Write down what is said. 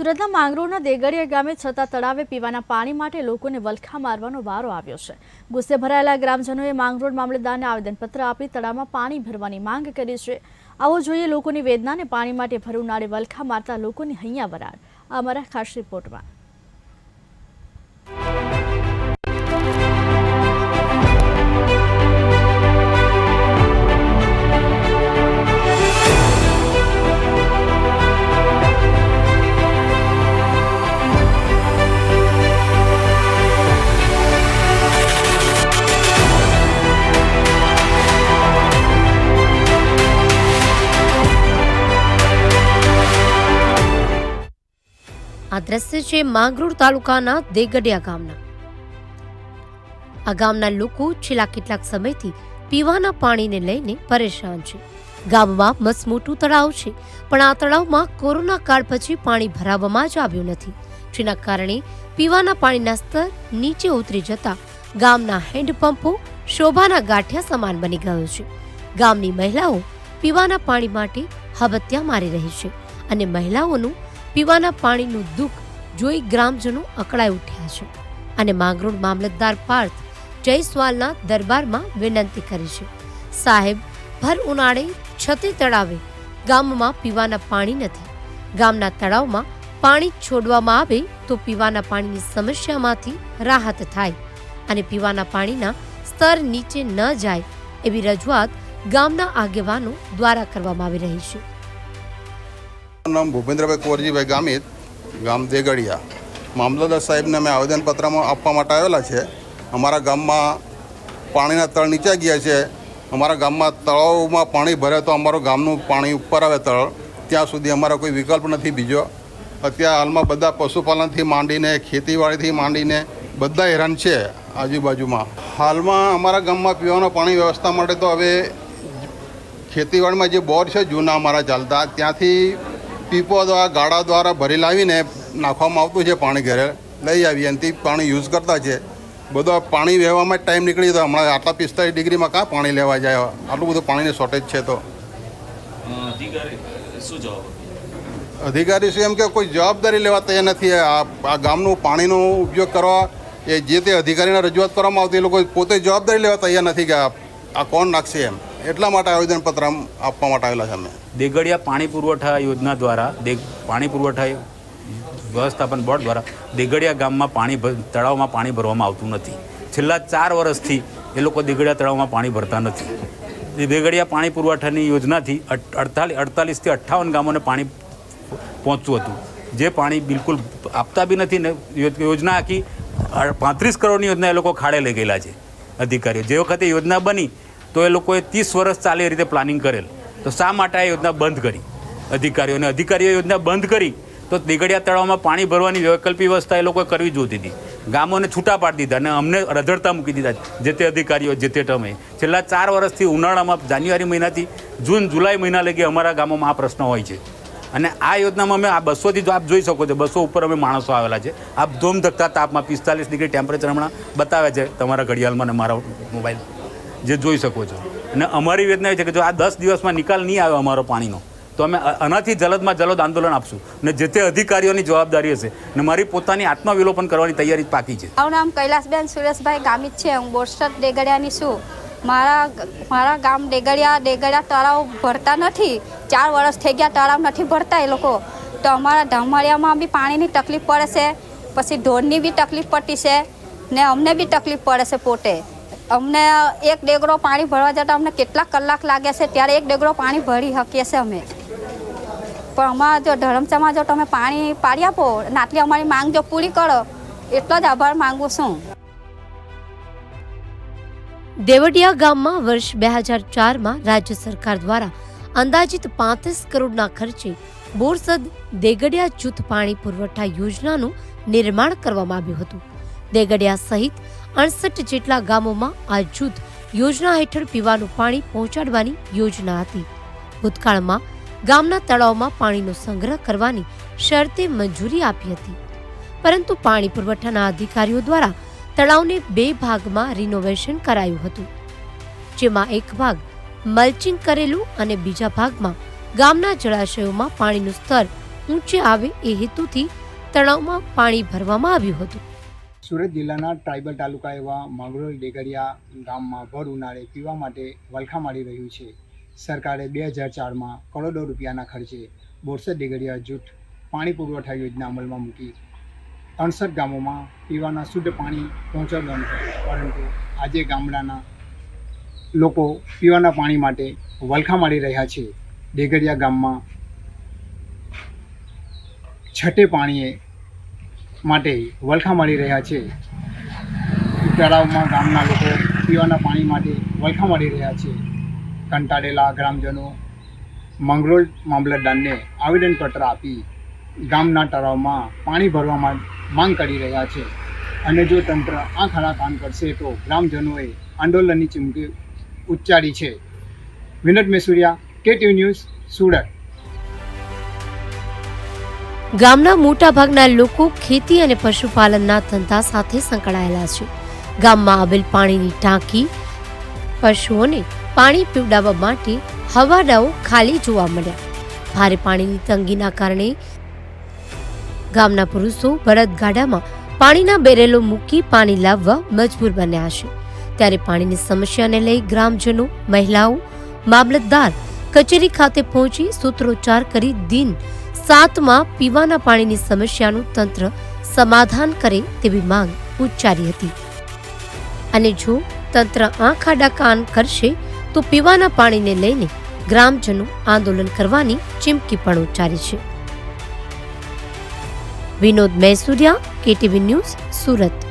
સુરતના માંગરોળના દેગડિયા ગામે છતાં તળાવે પીવાના પાણી માટે લોકોને વલખા મારવાનો વારો આવ્યો છે. ગુસ્સે ભરાયેલા ગ્રામજનોએ માંગરોળ મામલતદારને આવેદનપત્ર આપી તળાવમાં પાણી ભરવાની માંગ કરી છે. આવો જોઈએ લોકોની વેદનાને પાણી માટે ભરવનારે વલખા મારતા લોકોની હૈયા વરાળ. અમારા ખાસ રિપોર્ટમાં. આ દ્રશ્ય છે માંગરોળ તાલુકાના દેગડિયા ગામના. આ ગામના લોકો છેલ્લા કેટલાક સમયથી પીવાના પાણીને લઈને પરેશાન છે. ગામમાં મસમોટું તળાવ છે, પણ આ તળાવમાં કોરોના કાળ પછી પાણી ભરાવવામાં જ આવ્યું નથી. જેના કારણે પીવાના પાણીના સ્તર નીચે ઉતરી જતા ગામના હેન્ડપંપો શોભાના ગાંઠિયા સમાન બની ગયો છે. ગામની મહિલાઓ પીવાના પાણી માટે હબત્યા મારી રહી છે અને મહિલાઓનું પીવાના પાણીનું દુઃખ જોઈ ગ્રામજનો અકળાઈ ઉઠ્યા છે અને માંગરોળ મામલતદાર પાર્થ જયસ્વાલના દરબારમાં વિનંતી કરી છે. સાહેબ, ભર ઉનાળે છતે તળાવે, ગામમાં પીવાના પાણી નથી. ગામના તળાવમાં પાણી છોડવામાં આવે તો પીવાના પાણીની સમસ્યામાંથી રાહત થાય અને પીવાના પાણીના સ્તર નીચે ન જાય એવી રજૂઆત ગામના આગેવાનો દ્વારા કરવામાં આવી રહી છે. નામ ભૂપેન્દ્રભાઈ કુંવરજીભાઈ ગામિત. ગામ દેગડિયા. મામલતદાર સાહેબને અમે આવેદનપત્રમાં આપવા માટે આવેલા છે. અમારા ગામમાં પાણીના તળ નીચે ગયા છે. અમારા ગામમાં તળાવમાં પાણી ભરે તો અમારું ગામનું પાણી ઉપર આવે તળ. ત્યાં સુધી અમારો કોઈ વિકલ્પ નથી બીજો. અત્યારે હાલમાં બધા પશુપાલનથી માંડીને, ખેતીવાડીથી માંડીને બધા હેરાન છે આજુબાજુમાં. હાલમાં અમારા ગામમાં પીવાના પાણી વ્યવસ્થા માટે તો હવે ખેતીવાડીમાં જે બોર છે જૂના અમારા ચાલતા, ત્યાંથી પીપો દ્વારા ગાડા દ્વારા ભરી લાવીને નાખવામાં આવતું છે પાણી ઘરે લઈ આવીએ અને તે પાણી યુઝ કરતા છે. બધો પાણી વહેવામાં જ ટાઈમ નીકળી જતો હમણાં આટલા પિસ્તાળીસ ડિગ્રીમાં કાં પાણી લેવા જાય? આટલું બધું પાણીની શોર્ટેજ છે તો. અધિકારી શું એમ કે કોઈ જવાબદારી લેવા તૈયાર નથી. આ ગામનું પાણીનો ઉપયોગ કરવા એ જે તે અધિકારીને રજૂઆત કરવામાં આવતી એ લોકો પોતે જવાબદારી લેવા તૈયાર નથી કે આ આ કોણ નાખશે એમ. એટલા માટે આવેદનપત્ર આપવા માટે આવેલા છે અમે. દેગડિયા પાણી પુરવઠા યોજના દ્વારા પાણી પુરવઠા વ્યવસ્થાપન બોર્ડ દ્વારા દેગડિયા ગામમાં પાણી તળાવમાં પાણી ભરવામાં આવતું નથી. છેલ્લા ચાર વર્ષથી એ લોકો દેગડિયા તળાવમાં પાણી ભરતા નથી. દેગડિયા પાણી પુરવઠાની યોજનાથી અડતાલીસ અડતાલીસથી અઠ્ઠાવન ગામોને પાણી પહોંચતું હતું. જે પાણી બિલકુલ આપતા બી નથી ને યોજના આખી પાંત્રીસ કરોડની યોજના એ લોકો ખાડે લઈ ગયેલા છે અધિકારીઓ. જે વખતે યોજના બની તો એ લોકોએ ત્રીસ વર્ષ ચાલે રીતે પ્લાનિંગ કરેલ. તો શા માટે આ યોજના બંધ કરી? અધિકારીઓને. અધિકારીઓ યોજના બંધ કરી તો દેગડિયા તળાવમાં પાણી ભરવાની વૈકલ્પિક વ્યવસ્થા એ લોકોએ કરવી જોતી હતી. ગામોને છૂટા પાડી દીધા અને અમને રઝળતા મૂકી દીધા જે તે અધિકારીઓ જે તે ટમે છેલ્લા ચાર વર્ષથી ઉનાળામાં જાન્યુઆરી મહિનાથી જૂન, જુલાઈ મહિના લગી અમારા ગામોમાં આ પ્રશ્ન હોય છે. અને આ યોજનામાં અમે આ બસોથી જો આપ જોઈ શકો છો, બસો ઉપર અમે માણસો આવેલા છે. આપ ધોમ ધકતા તાપમાં પિસ્તાલીસ ડિગ્રી ટેમ્પરેચર હમણાં બતાવે છે તમારા ઘડિયાળમાં અને મારા મોબાઈલ. જે જોઈ શકો છો. અને અમારી વેદના એ છે કે જો આ દસ દિવસમાં નિકાલ નહીં આવે અમારો પાણીનો, તો અમે આનાથી જલદમાં જલદ આંદોલન આપશું. અને જે તે અધિકારીઓની જવાબદારી હશે અને મારી પોતાની આત્મવિલોપન કરવાની તૈયારી પાકી છે. મારું નામ કૈલાસબેન સુરેશભાઈ ગામિત છે. હું બોરસદ ડેગડિયાની છું. મારા મારા ગામ ડેગડિયા ડેગડિયા તળાવ ભરતા નથી. ચાર વર્ષ થઈ ગયા તળાવ નથી ભરતા એ લોકો. તો અમારા ધામળિયામાં બી પાણીની તકલીફ પડે છે. પછી ઢોરની બી તકલીફ પડતી છે ને અમને બી તકલીફ પડે છે પોતે. અમને એક ડેગરો પાણી ભરવા જતાં અમને કેટલા કલાક લાગે છે, ત્યારે એક ડેગરો પાણી ભરી શકીએ છીએ અમે. પણ અમારા જો ધરમચામાં જો તમે પાણી પાડી આપો નાટલી અમારી માંગ જો પૂરી કરો, એટલો જ આભાર માંગુ છું. દેવડિયા ગામમાં વર્ષ બે હજાર ચારમાં રાજ્ય સરકાર દ્વારા અંદાજિત પાંત્રીસ કરોડના ખર્ચે બોરસદ દેગડિયા જૂથ પાણી પુરવઠા યોજનાનું નિર્માણ કરવામાં આવ્યું હતું. દેગડિયા સહિત અડસઠ જેટલા ગામોમાં આ જૂથ યોજના હેઠળ પીવાનું પાણી પહોંચાડવાની યોજના હતી. ભૂતકાળમાં ગામના તળાવમાં પાણીનો સંગ્રહ કરવાની શરતે મંજૂરી આપી હતી. પરંતુ પાણી પુરવઠાના અધિકારીઓ દ્વારા તળાવને બે ભાગમાં રિનોવેશન કરાયું હતું. જેમાં એક ભાગ મલ્ચિંગ કરેલું અને બીજા ભાગમાં ગામના જળાશયોમાં પાણીનું સ્તર ઊંચે આવે એ હેતુથી તળાવમાં પાણી ભરવામાં આવ્યું હતું. સુરત જિલ્લાના ટ્રાઇબલ તાલુકા એવા માંગરોળ ડેગરિયા ગામમાં ભર ઉનાળે પીવા માટે વલખા મારી રહ્યું છે. સરકારે બે હજાર ચારમાં કરોડો રૂપિયાના ખર્ચે બોરસદ ડેગરિયા જૂથ પાણી પુરવઠા યોજના અમલમાં મૂકી. ત્રણસઠ ગામોમાં પીવાના શુદ્ધ પાણી પહોંચાડવાનું પરંતુ આજે ગામડાના લોકો પીવાના પાણી માટે વલખા મારી રહ્યા છે. ડેગરિયા ગામમાં છઠ્ઠે પાણીએ માટે વલખા મળી રહ્યા છે. તળાવમાં ગામના લોકો પીવાના પાણી માટે વલખા મળી રહ્યા છે. કંટાળેલા ગ્રામજનો મંગરોળ મામલતદારને આવેદનપત્ર આપી ગામના તળાવમાં પાણી ભરવામાં માંગ કરી રહ્યા છે. અને જો તંત્ર આ ખરા કામ કરશે તો ગ્રામજનોએ આંદોલનની ચીમકી ઉચ્ચારી છે. Vinod Mesuriya KTV news Surat. ગામના મોટાભાગના લોકો ખેતી અને પશુપાલનના ધંધા સાથે સંકળાયેલા છે. ગામમાં આવેલ પાણીની ટાંકી પશુઓને પાણી પીવડાવવા માટે હવાડાઓ ખાલી જોવા મળ્યા. ભારે પાણીની તંગીના કારણે ગામના પુરુષો બળદગાડામાં પાણીના બેરેલો મૂકી પાણી લાવવા મજબૂર બન્યા છે. ત્યારે પાણીની સમસ્યાને લઈ ગ્રામજનો, મહિલાઓ, મામલતદાર કચેરી ખાતે પહોંચી સૂત્રોચ્ચાર કરી દિન સાતમાં પીવાના પાણીની સમસ્યાનું તંત્ર સમાધાન કરે તેવી માંગ ઉચ્ચારી હતી. અને જો તંત્ર આંખ આડા કાન કરશે, તો પીવાના પાણીને લઈને ગ્રામજનો આંદોલન કરવાની ચીમકી પણ ઉચ્ચારી છે. Vinod Maisuriya, KTV news, Surat.